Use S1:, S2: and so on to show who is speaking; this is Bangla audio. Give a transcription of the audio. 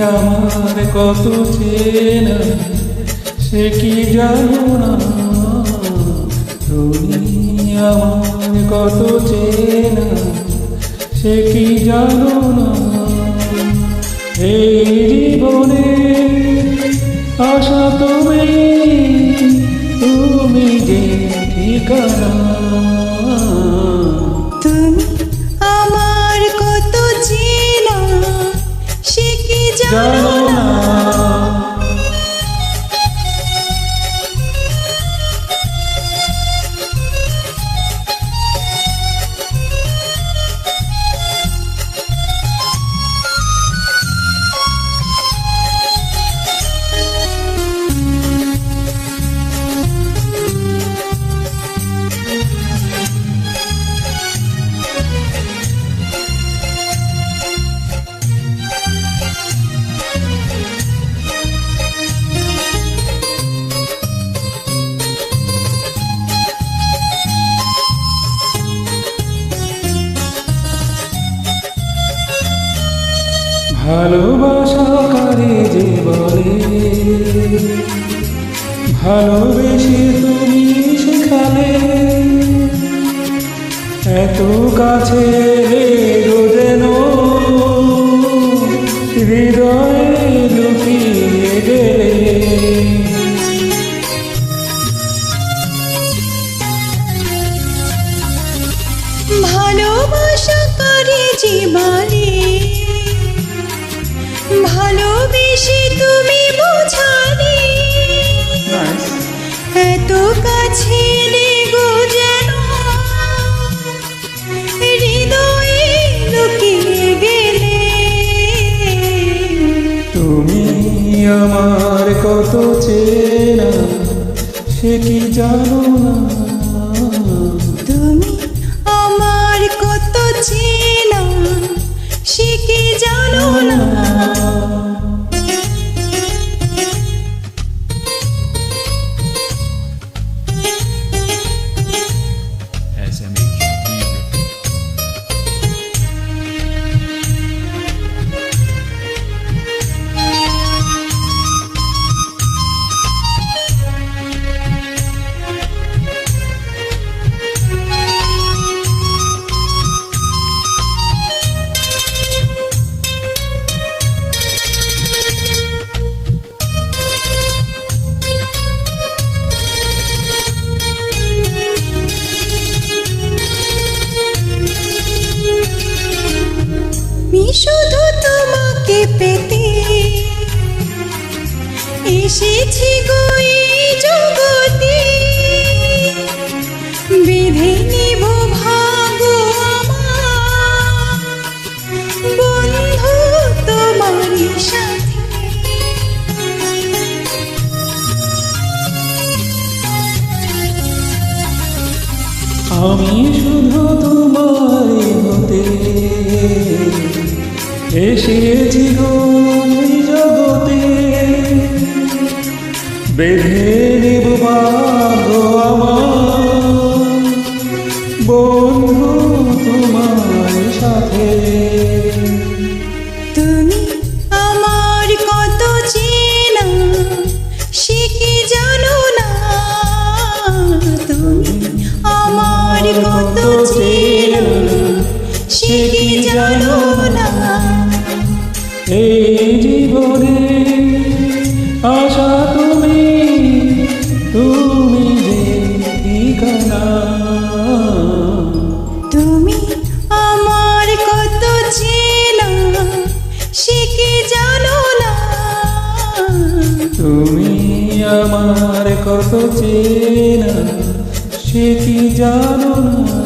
S1: আমার কত চেনা, সে কি জানো না?
S2: আমার কত চেনা, সে কি জানো না? এই জীবনে আশা তুমি তুমি যে ঠিকানা?
S1: তুমি কি জানো
S2: ভালোবাসা কারে যে বলে। ভালোবেসে তুমি শেখালে এত কাছে যেন। হৃদয়ে লুকিয়ে গেলে।
S1: ভালোবাসা করে জীবনে ভালোবেসে তুমি বোঝালে এত কাছে
S2: আমার কত চেনা সে কি জানো না?
S1: এসেছি গো এই জগতে। বেঁধে নিব ভাগ বন্ধু তোমারই সাথে।
S2: আমি শুধু তোমার হতে। এসেছি গো বেঁধে নেব আমার। বন্ধু তোমার সাথে।
S1: তুমি আমার কত চেনা সে কি জানো না? তুমি আমার কত চেনা সে কি জানো না?
S2: এই আমার কত চেনা সে কি জানো না?